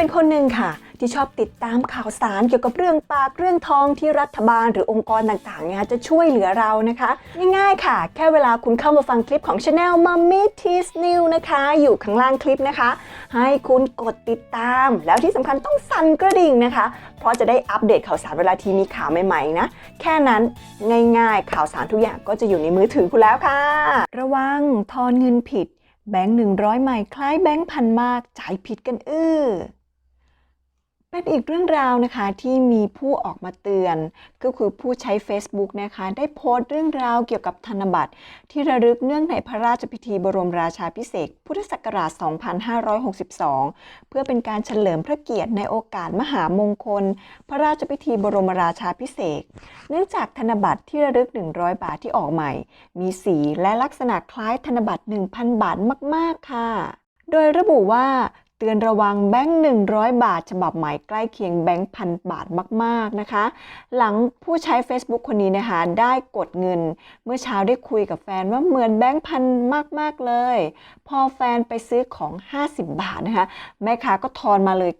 เป็นคนหนึ่งค่ะ ที่ชอบติดตามข่าวสารเกี่ยวกับเรื่องปากเรื่องทองที่รัฐบาลหรือองค์กรต่างๆเนี่ยจะช่วยเหลือเรานะคะ ง่ายๆค่ะ แค่เวลาคุณเข้ามาฟังคลิปของ Channel Mummy Teas New นะคะ อยู่ข้างล่างคลิปนะคะ ให้คุณกดติดตาม แล้วที่สำคัญต้องสั่นกระดิ่งนะคะ เพราะจะได้อัปเดตข่าวสารเวลาทีมีข่าวใหม่ๆนะแค่นั้นง่ายๆ ข่าวสารทุกอย่างก็จะอยู่ในมือถือคุณแล้วค่ะ ระวังทอนเงินผิดแบงค์หนึ่งร้อยใหม่คล้ายแบงค์พันมากจ่ายผิดกันอื้อ เป็นอีกเรื่องราวนะคะที่มีผู้ออกมาเตือน ก็คือผู้ใช้ Facebook นะคะได้โพสต์เรื่องราวเกี่ยวกับธนบัตร ที่ระลึกเนื่องในพระราชพิธีบรมราชาพิเศษพุทธศักราช 2562 เพื่อเป็นการเฉลิมพระเกียรติในโอกาสมหามงคล พระราชพิธีบรมราชาพิเศษเนื่องจากธนบัตรที่ระลึก 100 บาทที่ออกใหม่ มีสีและลักษณะคล้ายธนบัตร 1,000 บาทมาก ๆ ค่ะ โดยระบุว่า เตือนระวังแบงค์100 บาท ฉบับใหม่ใกล้เคียงแบงค์พันบาทมาก ๆ นะคะ หลังผู้ใช้ Facebook คนนี้นะคะ ได้กดเงิน เมื่อเช้าได้คุยกับแฟนว่าเหมือนแบงค์พันมาก ๆ เลย พอแฟนไปซื้อของ 50 บาทนะคะ แม่ค้าก็ทอนมาเลย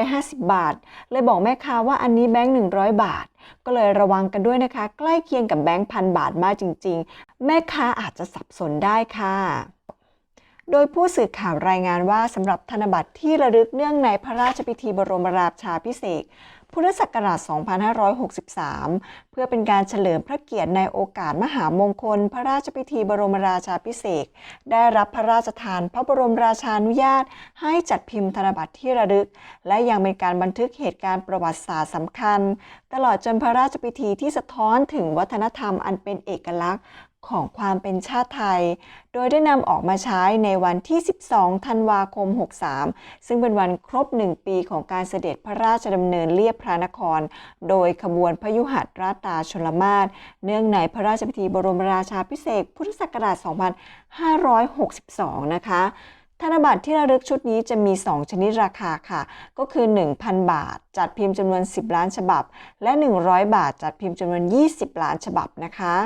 950 บาท เลยบอกแม่ค้าว่าอันนี้แบงค์100 บาทก็เลยระวังกันด้วยนะคะ ใกล้เคียงกับแบงค์พันบาทมากจริง ๆ แม่ค้าอาจจะสับสนได้ค่ะ โดยผู้สื่อข่าวรายงานว่าสำหรับธนบัตรที่ระลึกเนื่องในพระราชพิธีบรมราชาพิเศษพุทธศักราช 2563 เพื่อเป็นการเฉลิมพระเกียรติในโอกาสมหามงคล พระราชพิธีบรมราชาพิเศษ ได้รับพระราชทานพระบรมราชานุญาต ให้จัดพิมพ์ธนบัตรที่ระลึก และยังเป็นการบันทึกเหตุการณ์ประวัติศาสตร์สำคัญ ตลอดจนพระราชพิธีที่สะท้อนถึงวัฒนธรรมอันเป็นเอกลักษณ์ ของความเป็นชาติไทย โดยได้นำออกมาใช้ในวันที่ 12 ธันวาคม 63 ซึ่งเป็นวันครบ 1 ปีของการเสด็จพระราชดำเนินเลียบพระนคร โดยขบวนพยุหัตราตาชลมาศเนื่องในพระราชพิธีบรมราชาพิเศษพุทธศักราช 2562 นะคะธนบัตรที่ระลึกชุดนี้จะมี 2 ชนิดราคาค่ะ ก็คือ 1,000 บาท จัดพิมพ์จำนวน 10 ล้านฉบับ และ 100 บาท จัดพิมพ์จำนวน 20 ล้านฉบับนะคะ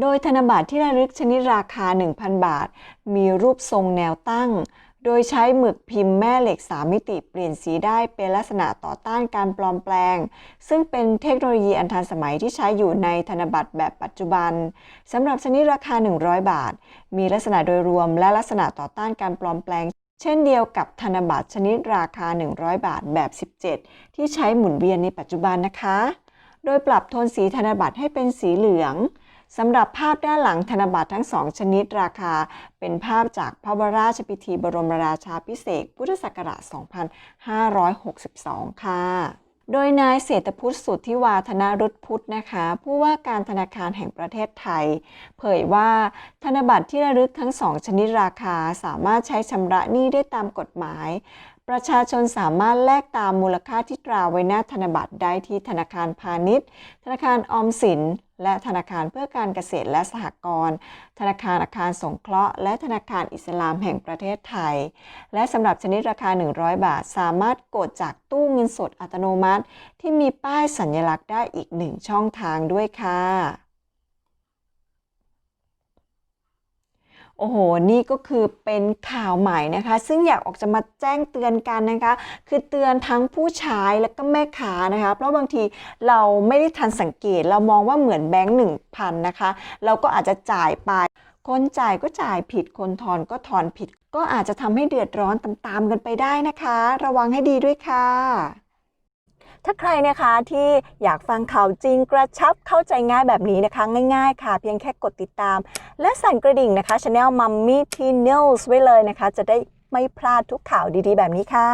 โดยธนบัตรที่ระลึกชนิดราคา 1,000 บาท มีรูปทรงแนวตั้ง โดยใช้หมึกพิมพ์แม่เหล็ก 3 มิติเปลี่ยนสีได้เป็นลักษณะต่อต้านการปลอมแปลง ซึ่งเป็นเทคโนโลยีอันทันสมัยที่ใช้อยู่ในธนบัตรแบบปัจจุบันสำหรับชนิดราคา 100 บาท มีลักษณะโดยรวมและลักษณะต่อต้านการปลอมแปลงเช่นเดียวกับธนบัตรชนิดราคา 100 บาทแบบ 17 ที่ใช้หมุนเวียนในปัจจุบันนะคะ โดยปรับโทนสีธนบัตรให้เป็นสีเหลือง สำหรับภาพด้านหลังธนบัตรทั้งสองชนิดราคา เป็นภาพจากพระบรราชพิธีบรมราชาพิเศษ พุทธศักราช 2562 ค่ะโดยนายเศรษฐพุทธสุทธิวาธนารุตพุทธนะคะ ผู้ว่าการธนาคารแห่งประเทศไทย เผยว่าธนบัตรที่ระลึกทั้งสองชนิดราคาสามารถใช้ชำระหนี้ได้ตามกฎหมาย ประชาชนสามารถแลกตามมูลค่าที่ตราไว้หน้าธนบัตรได้ที่ธนาคารพาณิชย์ ธนาคารออมสิน และธนาคารเพื่อการเกษตรและสหกรณ์ ธนาคารอาคารสงเคราะห์ และธนาคารอิสลามแห่งประเทศไทย และสำหรับชนิดราคา 100 บาท สามารถกดจากตู้เงินสดอัตโนมัติ ที่มีป้ายสัญลักษณ์ได้อีกหนึ่งช่องทางด้วยค่ะ โอ้โห นี่ก็คือเป็นข่าวใหม่นะคะ ซึ่งอยากออกจะมาแจ้งเตือนกันนะคะ คือเตือนทั้งผู้ใช้และก็แม่ค้านะคะ เพราะบางทีเราไม่ได้ทันสังเกต เรามองว่าเหมือนแบงค์หนึ่งพันนะคะ เราก็อาจจะจ่ายไป คนจ่ายก็จ่ายผิด คนทอนก็ทอนผิด ก็อาจจะทำให้เดือดร้อนตามๆกันไปได้นะคะ ระวังให้ดีด้วยค่ะ ถ้าใครนะคะที่อยากฟังข่าวจริงกระชับเข้าใจง่ายแบบนี้นะคะ ง่ายๆ ค่ะ เพียงแค่กดติดตาม และสั่นกระดิ่งนะคะช anel Mummy T News ไว้เลยนะคะ จะได้ไม่พลาดทุกข่าวดีๆ แบบนี้ค่ะ